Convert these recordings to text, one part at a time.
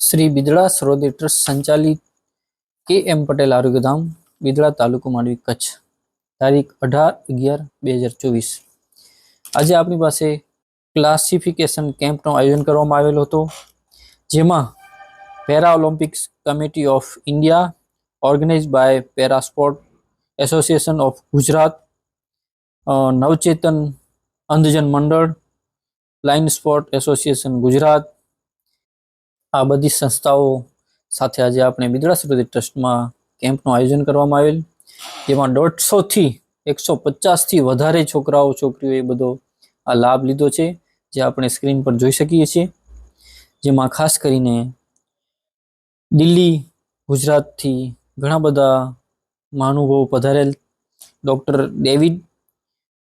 Shri Bidada Sarodaya trust સંચાલિત કે એમ પટેલ આરોગ્યધામ બિદડા તાલુકો માંડવી, કચ્છ. તારીખ અઢાર અગિયાર બે હજાર ચોવીસ. આજે આપણી પાસે ક્લાસિફિકેશન કેમ્પનું આયોજન કરવામાં આવેલો હતો, જેમાં para olympics committee of India organise by para sport association of Gujarat Navchetan Andhjan Mandal, line sport association Gujarat આ બધી સંસ્થાઓ સાથે આજે આપણે બિદડા સુરતી ટ્રસ્ટમાં કેમ્પનું આયોજન કરવામાં આવેલ, જેમાં દોઢસોથી એકસો પચાસથી વધારે છોકરાઓ, છોકરીઓએ બધો આ લાભ લીધો છે, જે આપણે સ્ક્રીન પર જોઈ શકીએ છીએ. જેમાં ખાસ કરીને દિલ્હી, ગુજરાતથી ઘણા બધા મહાનુભાવો પધારેલ ડૉક્ટર ડેવિડ,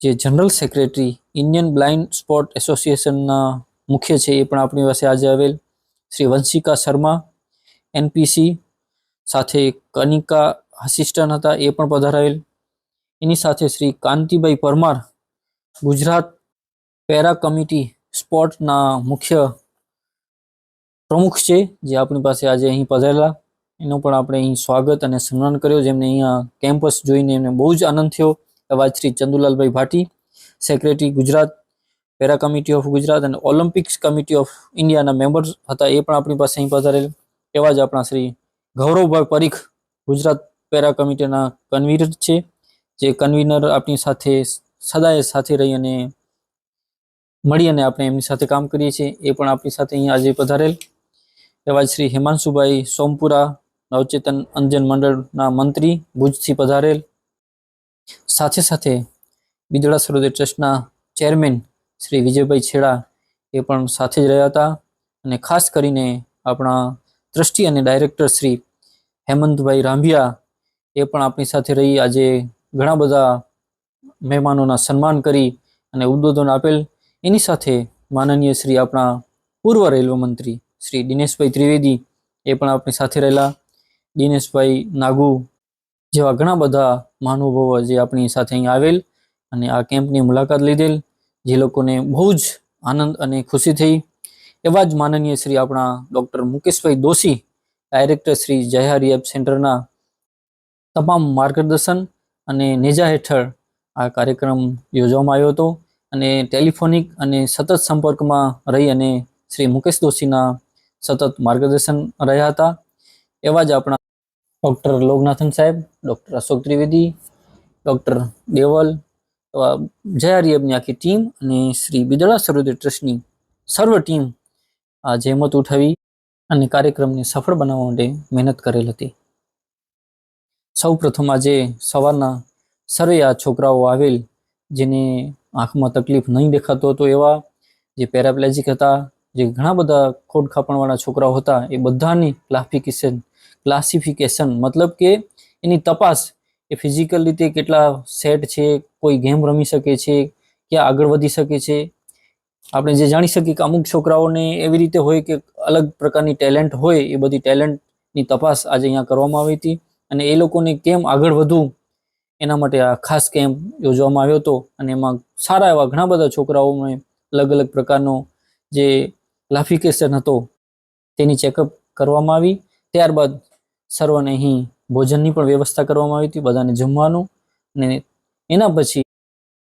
જે general secretary, Indian blind sport એસોસિએશનના મુખ્ય છે, એ પણ આપણી પાસે આજે આવેલ. શ્રી વંશિકા શર્મા, એનપીસી, સાથે કનિકા આસિસ્ટન્ટ હતા, એ પણ પધારાયેલ. એની સાથે શ્રી કાંતિભાઈ પરમાર, ગુજરાત પેરા કમિટી સ્પોર્ટના મુખ્ય પ્રમુખ છે, જે આપણી પાસે આજે અહીં પધારેલા. એનું પણ આપણે અહીં સ્વાગત અને સન્માન કર્યો, જેમને અહીંયા કેમ્પસ જોઈને એમને બહુ જ આનંદ થયો. એવા Shri Chandulalbhai Bhati, secretary Gujarat para committee of Gujarat અને ઓલિમ્પિક્સ કમિટી ઓફ ઇન્ડિયાના મેમ્બર્સ હતા. એ પણ આપણી પાસે અહીં પધારેલ એવા જ આપણા શ્રી ગૌરવભાઈ પરીખ ગુજરાત પેરા કમિટીના કન્વીનર છે, જે કન્વીનર આપણી સાથે સદાય સાથે રહી અને મળી અને આપણે એમની સાથે કામ કરીએ છીએ. એ પણ આપણી સાથે અહીં આજે પધારેલ. એવા શ્રી હેમાંશુભાઈ સોમપુરા, નવચેતન અંજન મંડળના મંત્રી ભુજથી પધારેલ. સાથે સાથે બિદડા સરોદય ટ્રસ્ટના ચેરમેન શ્રી વિજયભાઈ છેડા એ પણ સાથે જ રહ્યા હતા અને ખાસ કરીને આપણા ટ્રસ્ટી અને ડાયરેક્ટર શ્રી હેમંતભાઈ રાંભિયા એ પણ આપણી સાથે રહી. આજે ઘણા બધા મહેમાનોના સન્માન કરી અને ઉદ્બોધન આપેલ. એની સાથે માનનીય શ્રી આપણા પૂર્વ રેલવે મંત્રી શ્રી દિનેશભાઈ ત્રિવેદી એ પણ આપણી સાથે રહેલા. દિનેશભાઈ નાગુ જેવા ઘણા બધા મહાનુભાવો જે આપણી સાથે અહીં આવેલ અને આ કેમ્પની મુલાકાત લીધેલ. જે લોકોને બહુ જ આનંદ અને ખુશી થઈ. એવા જ માનનીય શ્રી આપણા ડૉક્ટર મુકેશભાઈ દોશી, ડાયરેક્ટર શ્રી જયા એપ સેન્ટરના તમામ માર્ગદર્શન અને નેજા હેઠળ આ કાર્યક્રમ યોજવામાં આવ્યો હતો અને ટેલિફોનિક અને સતત સંપર્કમાં રહી અને શ્રી મુકેશ દોશીના સતત માર્ગદર્શન રહ્યા હતા. એવા જ આપણા ડૉક્ટર લોકનાથન સાહેબ, ડૉક્ટર અશોક ત્રિવેદી, ડૉક્ટર દેવલ જયા રિયબની આખી ટીમ અને શ્રી બિદળા સરોદય ટ્રસ્ટની સર્વ ટીમ આ જહેમત ઉઠાવી અને કાર્યક્રમને સફળ બનાવવા માટે મહેનત કરેલ હતી. સૌ પ્રથમ આજે સવારના સર્વે આ છોકરાઓ આવેલ, જેને આંખમાં તકલીફ નહીં દેખાતો હતો એવા જે પેરાપ્લેજિક હતા, જે ઘણા બધા ખોડ ખાપણવાળા છોકરાઓ હતા, એ બધાની ક્લાસિફિકેશન ક્લાસિફિકેશન મતલબ કે એની તપાસ એ ફિઝિકલ રીતે કેટલા સેટ છે, કોઈ ગેમ રમી શકે છે, ક્યાં આગળ વધી શકે છે. આપણે જે જાણી શકીએ કે અમુક છોકરાઓને એવી રીતે હોય કે અલગ પ્રકારની ટેલેન્ટ હોય, એ બધી ટેલેન્ટની તપાસ આજે અહીંયા કરવામાં આવી હતી અને એ લોકોને કેમ આગળ વધવું, એના માટે આ ખાસ કેમ્પ યોજવામાં આવ્યો હતો અને એમાં સારા એવા ઘણા બધા છોકરાઓને અલગ અલગ પ્રકારનો જે લાફિકેશન હતો, તેની ચેકઅપ કરવામાં આવી. ત્યારબાદ સર્વને અહીં ભોજનની પણ વ્યવસ્થા કરવામાં આવી હતી, બધાને જમવાનું અને એના પછી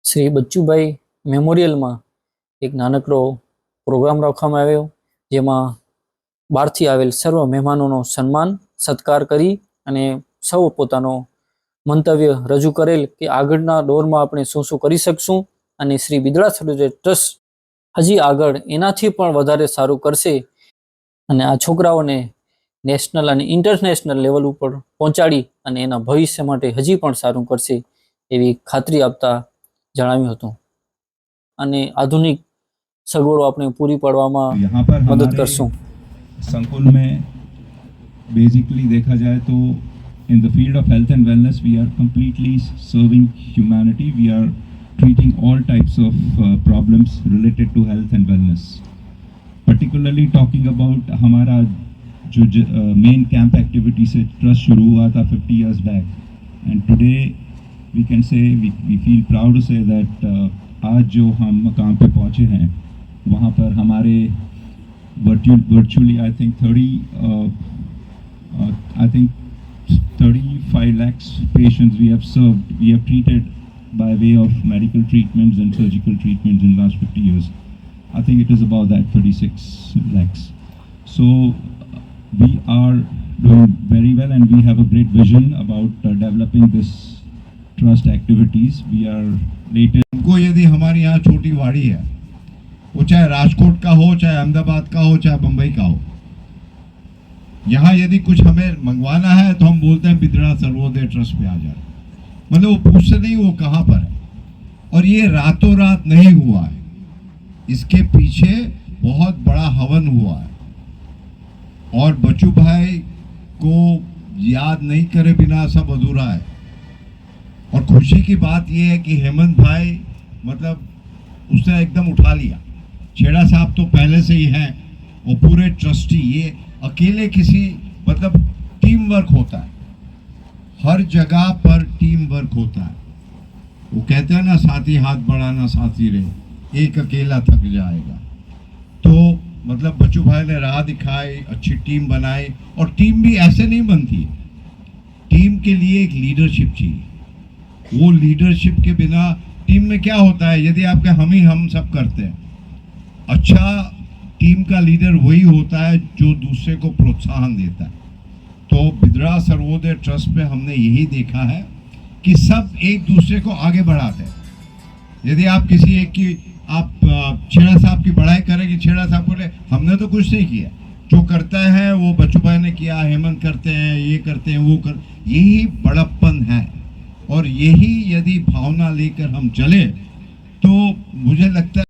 શ્રી બચ્ચુભાઈ મેમોરિયલમાં એક નાનકડો પ્રોગ્રામ રાખવામાં આવ્યો, જેમાં બહારથી આવેલ સર્વ મહેમાનોનો સન્માન, સત્કાર કરી અને સૌ પોતાનો મંતવ્ય રજૂ કરેલ કે આગળના દોરમાં આપણે શું શું કરી શકશું અને શ્રી બિદડા સરોજે ટ્રસ્ટ હજી આગળ એનાથી પણ વધારે સારું કરશે અને આ છોકરાઓને નેશનલ અને ઇન્ટરનેશનલ લેવલ ઉપર પહોંચાડી અને એના ભવિષ્ય માટે હજી પણ સારું કરશે એવી ખાતરી આપતા જણાવ્યું હતું અને આધુનિક સગવડો આપણે પૂરી પાડવામાં મદદ કરશું સંકુલ મેં બેઝિકલી દેખા જાય તો in the field of health and wellness we are completely serving humanity we are treating all types of uh, problems related to health and wellness particularly talking about hamara जो मेन कैंप एक्टिविटी से trust शुरू हुआ था 50 years back and today we can say we, we feel proud to say that uh, आज जो हम मकाम पे पहुंचे हैं वहाँ पर हमारे virtu- virtually, I think 30, uh, uh, I think 35 lakhs patients we have served, we have treated by way of medical treatments and surgical treatments in last 50 years. I think it is about that 36 lakhs. So uh, we are doing very well and we have a great vision about uh, developing this trust activities. We are latest हमको यदि हमारे यहाँ छोटी वाड़ी है वो चाहे राजकोट का हो चाहे अहमदाबाद का हो चाहे बम्बई का हो यहाँ यदि कुछ हमें मंगवाना है तो हम बोलते हैं बिदड़ा सर्वोदय ट्रस्ट पे आ जाए मतलब वो पूछते नहीं वो कहाँ पर है। और ये रातों रात नहीं हुआ है। इसके पीछे बहुत बड़ा हवन हुआ है। और बच्चू भाई को याद नहीं करे बिना सब अधूरा है। और खुशी की बात यह है कि हेमंत भाई मतलब उसने एकदम उठा लिया। छेड़ा साहब तो पहले से ही हैं और पूरे ट्रस्टी, ये अकेले किसी मतलब टीम वर्क होता है। हर जगह पर टीम वर्क होता है। वो कहते हैं ना, साथी हाथ बढ़ाना साथी रहे एक अकेला थक जाएगा। तो मतलब बच्चू भाई ने राह दिखाई, अच्छी टीम बनाई, और टीम भी ऐसे नहीं बनती। टीम के लिए एक लीडरशिप चाहिए। वो लीडरशिप के बिना टीम में क्या होता है? यदि आपके हम ही हम सब करते हैं। अच्छा टीम का लीडर वही होता है जो दूसरे को प्रोत्साहन देता है। तो बिद्रा सर्वोदय ट्रस्ट में हमने यही देखा है कि सब एक दूसरे को आगे बढ़ाते हैं। यदि आप किसी एक की आप छेड़ा साहब की बड़ाई कि छेड़ा साहब बोले, हमने तो कुछ नहीं किया। जो करता है, वो बच्चू भाई ने किया, हेमंत करते हैं, ये करते हैं, वो कर यही बड़प्पन है। और यही यदि भावना लेकर हम चले तो मुझे लगता है